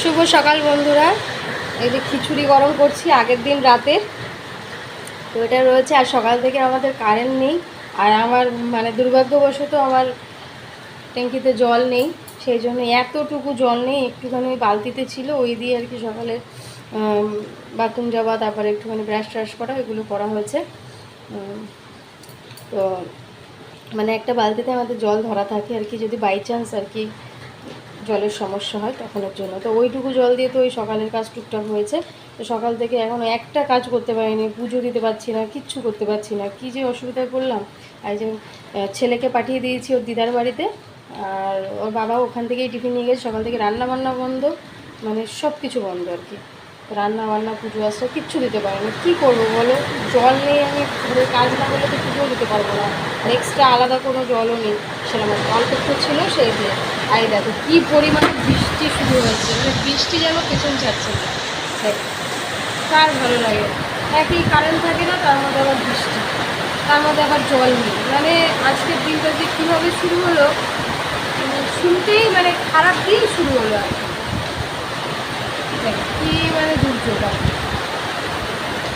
শুভ সকাল বন্ধুরা। এই যে খিচুড়ি গরম করছি আগের দিন রাতে তো এটা রয়েছে, আর সকাল থেকে আমাদের কারেন্ট নেই। আর আমার মানে দুর্ভাগ্যবশত আমার ট্যাঙ্কিতে জল নেই। সেই জন্য এতটুকু জল নেই, একটুখানি বালতিতে ছিল, ওই দিয়ে আর কি সকালে বাথরুম যাওয়া, তারপরে একটুখানি ব্রাশ ট্রাশ করা, এগুলো করা হয়েছে। তো মানে একটা বালতিতে আমাদের জল ধরা থাকে আর কি, যদি বাই চান্স আর কি জলের সমস্যা হয় তখনের জন্য। তো ওইটুকু জল দিয়ে তো ওই সকালের কাজ টুকটাক হয়েছে। তো সকাল থেকে এখন একটা কাজ করতে পারিনি, পুজো দিতে পারছি না, কিচ্ছু করতে পারছি না। কি যে অসুবিধায় পড়লাম। আর যে ছেলেকে পাঠিয়ে দিয়েছি ওর দিদার বাড়িতে। আর ওর বাবা ওখান থেকেই টিফিন নিয়ে গেছে। সকাল থেকে রান্না বান্না বন্ধ মানে সব কিছু বন্ধ আর কি। রান্না বান্না পুজো আসা কিচ্ছু দিতে পারিনি। কী করব বলো? জল নেই, আমি ঘরে কাজ না করলে তো পুজোও দিতে পারব না। আর এক্সট্রা আলাদা কোনো জলও নেই। সেরকম অল্প একটু ছিল সেই দিয়ে আর এই দেখো কী পরিমাণে বৃষ্টি শুরু হয়েছে। মানে বৃষ্টি যেন পেছন ছাড়ছে না। কার ভালো লাগে? একই কারেন্ট থাকে না, তার মধ্যে আবার বৃষ্টি। তার মধ্যে আবার জল নেই। মানে আজকের দিনটা যে কীভাবে শুরু হলো মানে শুরুতেই মানে খারাপ দিন শুরু হলো আর। দেখো, কি মানে দুর্যোগ।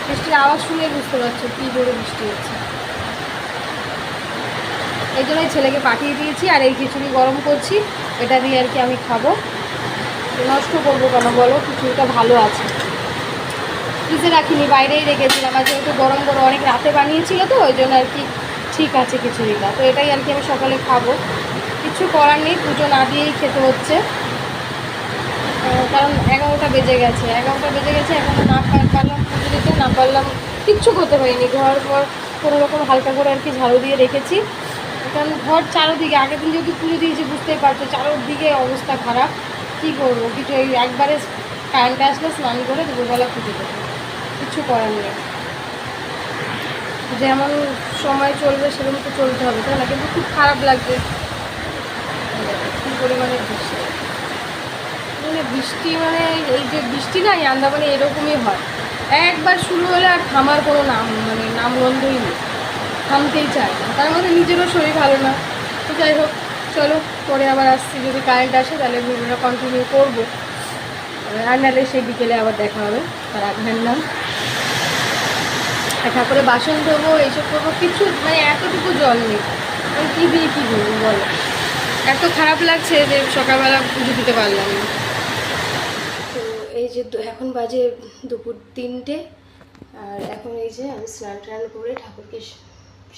বৃষ্টির আওয়াজ শুনে বুঝতে পারছ কী জোরে বৃষ্টি হচ্ছে। এই জন্যই ছেলেকে পাঠিয়ে দিয়েছি আর এই খিচুড়ি গরম করছি। এটা দিয়ে আর কি আমি খাব। নষ্ট করব কেন বলো? খিচুড়িটা ভালো আছে। ফ্রিজে রাখিনি বাইরেই রেখেছিলাম। আর যেহেতু গরম গরম অনেক রাতে বানিয়েছিল তো ওই জন্য আর কি ঠিক আছে খিচুড়িটা। তো এটাই আর কি আমি সকালে খাব। কিছু করার নেই পুজো না দিয়েই খেতে হচ্ছে। কারণ এগারোটা বেজে গেছে। এগারোটা বেজে গেছে এখনও না পারলাম পুজো দিতে না পারলাম, কিচ্ছু করতে পারিনি। ঘর পর কোনো রকম হালকা করে আর কি ঝাড়ু দিয়ে রেখেছি। কারণ ঘর চারোদিকে, আগের দিন যেহেতু পুজো দিয়েছি, বুঝতেই পারছ, চারোদিকে অবস্থা খারাপ। কী করব? কিছু এই একবারে কারেন্ট আসলে, স্নান করে দুপুরবেলা পুজো দেবো। কিছু করার নেই। যেমন সময় চলবে, সেরকম তো চলতে হবে, তাই না? কিন্তু খুব খারাপ লাগছে। কী পরিমাণে মানে বৃষ্টি মানে এই যে বৃষ্টি না এই আন্দামানে এরকমই হয়। একবার শুরু হলে আর থামার কোনো নাম মানে নাম গন্ধই নেই। থামতেই চায় না। তার মধ্যে নিজেরও শরীর ভালো না। তো যাই হোক, চলো, পরে আবার আসছি। যদি কারেন্ট আসে তাহলে ভিডিওটা কন্টিনিউ করব। আর নাহলে সেই বিকেলে আবার দেখা হবে। তার আগ্রহের নাম। ঠাকুরে বাসন ধোবো, এইসব করব। কিছু মানে এতটুকু জল নেই। আমি কী দিয়ে কী করব বলো? এত খারাপ লাগছে যে সকালবেলা পুজো দিতে পারলাম না। যে এখন বাজে দুপুর তিনটে। আর এখন এই যে আমি স্নান টান করে ঠাকুরকে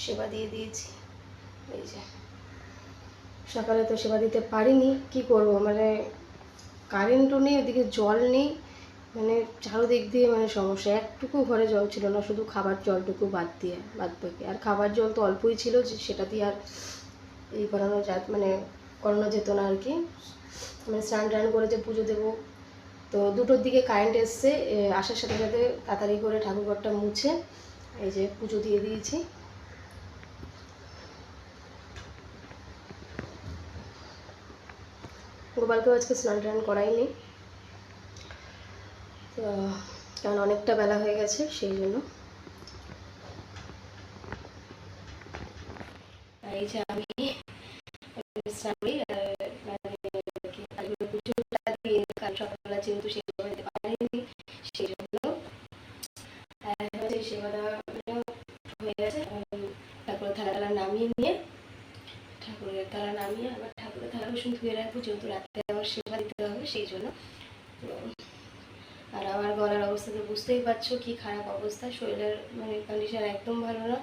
সেবা দিয়ে দিয়েছি। এই যে। সকালে তো সেবা দিতে পারিনি, কি করব? মানে কারেন্টও নেই, ওদিকে জল নেই। মানে চারোদিক দিয়ে মানে সমস্যা। একটুকু ঘরে জল ছিল না, শুধু খাবার জলটুকু বাদ দিয়ে, বাদ বাকি। আর খাবার জল তো অল্পই ছিল, যে সেটা দিয়ে আর এই করানো যা মানে করানো যেত না আর কি। মানে স্নান টান করে যে পুজো দেবো তো দুটোর দিকে কারেন্ট এসছে আসার সাথে সাথে তাড়াতাড়ি করে ঠাকুরঘরটা মুছে, এই যে পুজো দিয়ে দিয়েছি। গোপালকেও আজকে স্নান টান করাইনি। কারণ অনেকটা বেলা হয়ে গেছে, সেই জন্য। এই যে আমি স্নান করি আর মানে কি কালকে পুজোটা দিয়ে কাল সকালবেলা যেহেতু সেবা দিতে সেই জন্য সেবা দেওয়া হয়ে গেছে নামিয়ে নিয়ে, ঠাকুরের থালা নামিয়ে আবার ঠাকুরের থালা ধুয়ে রাখব, যেহেতু রাত্রে আবার সেবা দিতে হবে, সেই জন্য। আর আমার গলার অবস্থা তো বুঝতেই পারছ, কি খারাপ অবস্থা, শরীরের মানে কন্ডিশন একদম ভালো না।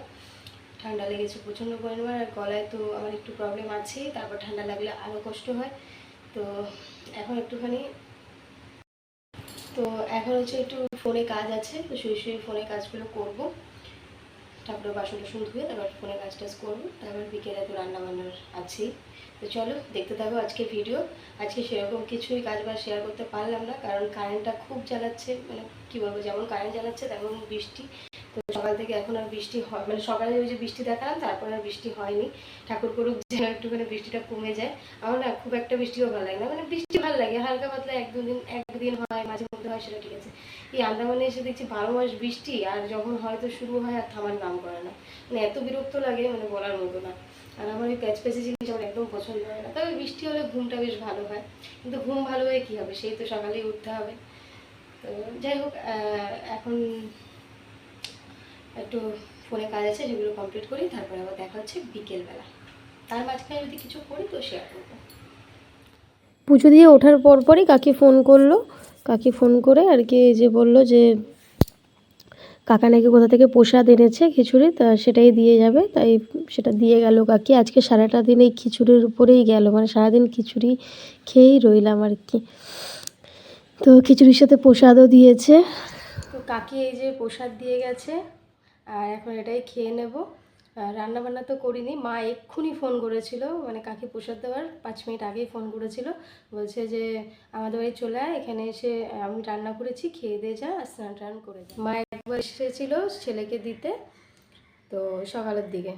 ঠান্ডা লেগেছে প্রচণ্ড পরিমাণ, আর গলায় তো আমার একটু প্রবলেম আছে তারপর ঠান্ডা লাগলে আরও কষ্ট হয়। তো, এখন একটুখানি তো এখন হচ্ছে একটু ফোনে কাজ আছে, তো শুয়ে শুয়ে ফোনে কাজগুলো করব। তারপরে বাসন টাসন ধুয়ে তারপর ফোনে কাজ টাজ করব। তারপর বিকেলে তো রান্না বান্নার আছেই। তো চলো, দেখতে থাকো আজকে ভিডিও আজকে সেরকম কিছুই কাজ বাজ শেয়ার করতে পারলাম না, কারণ কারেন্টটা খুব জ্বালাচ্ছে। মানে কী বলব, যেমন কারেন্ট জ্বালাচ্ছে, তেমন বৃষ্টি। তো সকাল থেকে এখন আর বৃষ্টি হয় মানে সকালে ওই যে বৃষ্টি দেখালাম, তারপরে আর বৃষ্টি হয়নি। ঠাকুর করুক যেন একটুখানি বৃষ্টিটা কমে যায়। আমার না খুব একটা বৃষ্টিও ভালো লাগে না মানে বৃষ্টি ভালো লাগে, হালকা পাতলা এক দুদিন একদিন হয়, মাঝে মধ্যে হয়, সেটা ঠিক আছে। এই আন্দামানে এসে দেখছি বারো মাস বৃষ্টি, আর যখন হয়তো শুরু হয় আর থামার নাম করে না। মানে এত বিরক্ত লাগে মানে বলার মতো না। আর আমার ওই প্যাচ প্যাচে জিনিস আমার একদম পছন্দ হয় না। তবে বৃষ্টি হলে ঘুমটা বেশ ভালো হয়, কিন্তু ঘুম ভালো হয়ে কী হবে? সেই তো সকালেই উঠতে হবে। তো যাই হোক এখন একটু ফোনে কাজ আছে যেগুলো কমপ্লিট করি তারপরে আবার দেখা হচ্ছে বিকেলবেলা। তার মাঝখানে যদি কিছু করি তো শেয়ার করব। পুজো দিয়ে ওঠার পর পরই কাকি ফোন করল। কাকি ফোন করে আর কি যে বলল যে কাকা নাকি কোথা থেকে প্রসাদ এনেছে খিচুড়ি তা সেটাই দিয়ে যাবে। তাই সেটা দিয়ে গেল কাকি। আজকে সারাটা দিন এই খিচুড়ির উপরেই গেল। মানে সারাদিন খিচুড়ি খেয়েই রইলাম আর কি। তো খিচুড়ির সাথে প্রসাদও দিয়েছে। তো কাকি এই যে প্রসাদ দিয়ে গেছে আর এখন এটাই খেয়ে নেব। রান্না বান্না তো করিনি, মা এক্ষুনি ফোন করেছিল মানে কাকি প্রসাদ দেওয়ার পাঁচ মিনিট আগেই ফোন করেছিল। বলছে যে, আমাদের বাড়ি চলে আয়, এখানে এসে আমি রান্না করেছি, খেয়ে দিয়ে যা আর স্নান টান করে যা। মা একবার এসেছিল ছেলেকে দিতে, তো সকালের দিকে।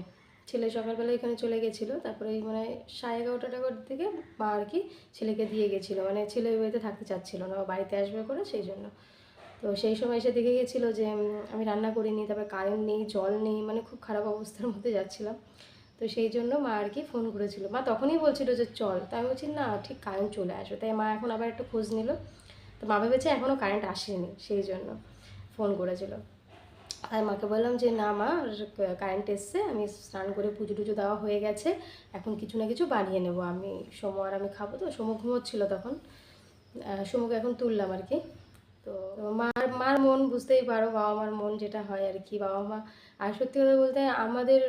ছেলে সকালবেলা এখানে চলে গেছিল, তারপরে মানে সাড়ে এগারোটা টাকার দিকে মা আর কি ছেলেকে দিয়ে গেছিল। মানে ছেলে বাড়িতে থাকতে চাচ্ছিল না বাড়িতে আসবে করে সেই জন্য। তো সেই সময় এসে দেখে গেছিল যে আমি রান্না করিনি, তারপরে কারেন্ট নেই, জল নেই মানে খুব খারাপ অবস্থার মধ্যে যাচ্ছিলাম। তো সেই জন্য মা আর কি ফোন করেছিল। মা তখনই বলছিল যে, চল। তা আমি বলছি, না, ঠিক কারেন্ট চলে আসবে। তাই মা এখন আবার একটু খোঁজ নিল। তো মা ভেবেছে এখনও কারেন্ট আসেনি, সেই জন্য ফোন করেছিল। আর মাকে বললাম যে, না মা, কারেন্ট এসছে, আমি স্নান করে পুজো টুজো দেওয়া হয়ে গেছে, এখন কিছু না কিছু বানিয়ে নেব আমি। সোমো আর আমি খাব। তো সোমো ঘুমোচ্ছিল তখন। সোমোকে এখন তুললাম আর কি। তো মার মার মন বুঝতেই পারো, বাবা মার মন যেটা হয় আর কি, বাবা মা। আর সত্যি কথা বলতে আমাদের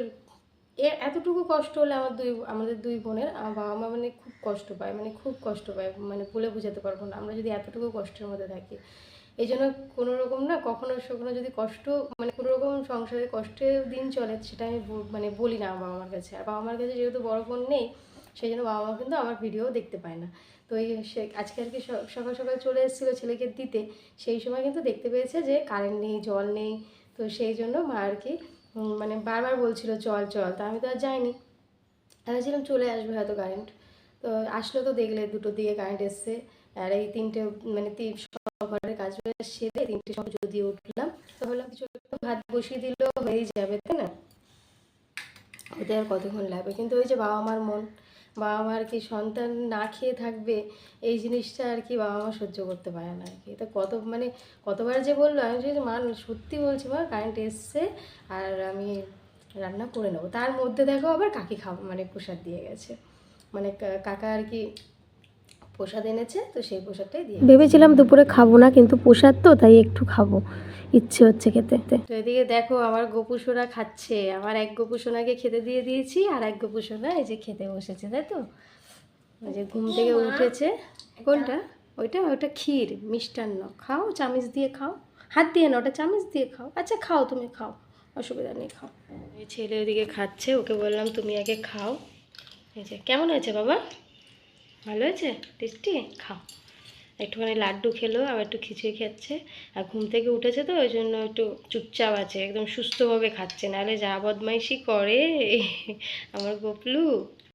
এর এতটুকু কষ্ট হলে আমার দুই, আমাদের দুই বোনের, আমার বাবা মা মানে খুব কষ্ট পায় মানে খুব কষ্ট পায় মানে বলে বোঝাতে পারব না। আমরা যদি এতটুকু কষ্টের মধ্যে থাকি এই জন্য কোনো রকম না, কখনো কখনো যদি কষ্ট মানে কোনো রকম সংসারে কষ্টের দিন চলে, সেটা আমি মানে বলি না বাবা মার কাছে। আর বাবা মার কাছে যেহেতু বড় বোন নেই সেই জন্য বাবা মা কিন্তু আমার ভিডিও দেখতে পায় না। তো এই সে আজকে আর কি সকাল সকাল চলে এসেছিল ছেলেকে দিতে, সেই সময় কিন্তু দেখতে পেয়েছে যে কারেন্ট নেই, জল নেই। তো সেই জন্য মা আর কি মানে বারবার বলছিল, চল চল। তা আমি তো আর যাইনি। আমি ছিলাম চলে আসবে হয়তো কারেন্ট তো আসলো তো দেখলে দুটো দিকে কারেন্ট এসছে। আর এই তিনটে মানে তিন সব ঘরের কাজ সেরে তিনটে সময় যদি উঠলাম, তো ভাবলাম কিছু ভাত বসিয়ে দিলেও হয়েই যাবে, তাই না? ওতে আর কতক্ষণ লাগবে? কিন্তু ওই যে বাবা মার মন। বাবা মা আর কি সন্তান না খেয়ে থাকবে? এই জিনিসটা আর কি বাবা মা সহ্য করতে পারে না আর কি। তো কত মানে কতবার যে বলল, আমি যে মা, সত্যি বলছি, মা কারেন্ট এসছে আর আমি রান্না করে নেব। তার মধ্যে দেখো আবার কাকি খাওয়া মানে প্রসাদ দিয়ে গেছে। মানে কাকা আর কি প্রসাদ এনেছে তো সেই প্রসাদটাই দিয়ে ভেবেছিলাম দুপুরে খাব না কিন্তু প্রসাদ তো তাই একটু খাব। ইচ্ছে হচ্ছে খেতে। তো এদিকে দেখো আমার গোপুসোনা খাচ্ছে। আমার এক গোপুসোনাকে খেতে দিয়ে দিয়েছি আর এক গোপুসোনা এই যে খেতে বসেছে তাই তো? ওই যে ঘুম থেকে উঠেছে। কোনটা? ওইটা ওইটা ক্ষীর মিষ্টান্ন। খাও চামিচ দিয়ে খাও। হাত দিয়ে না ওটা চামিচ দিয়ে খাও। আচ্ছা খাও তুমি খাও। অসুবিধা নেই খাও। এই ছেলে ওদিকে খাচ্ছে ওকে বললাম তুমি আগে খাও। এই যে কেমন হয়েছে বাবা? ভালো হয়েছে? টেস্টি খাও। একটুখানি লাড্ডু খেলো, আবার একটু খিচুড়ি খাচ্ছে। আর ঘুম থেকে উঠেছে তো, ওই জন্য একটু চুপচাপ আছে, একদম সুস্থভাবে খাচ্ছে। নাহলে যা বদমাইশি করে, আমার গোপলু।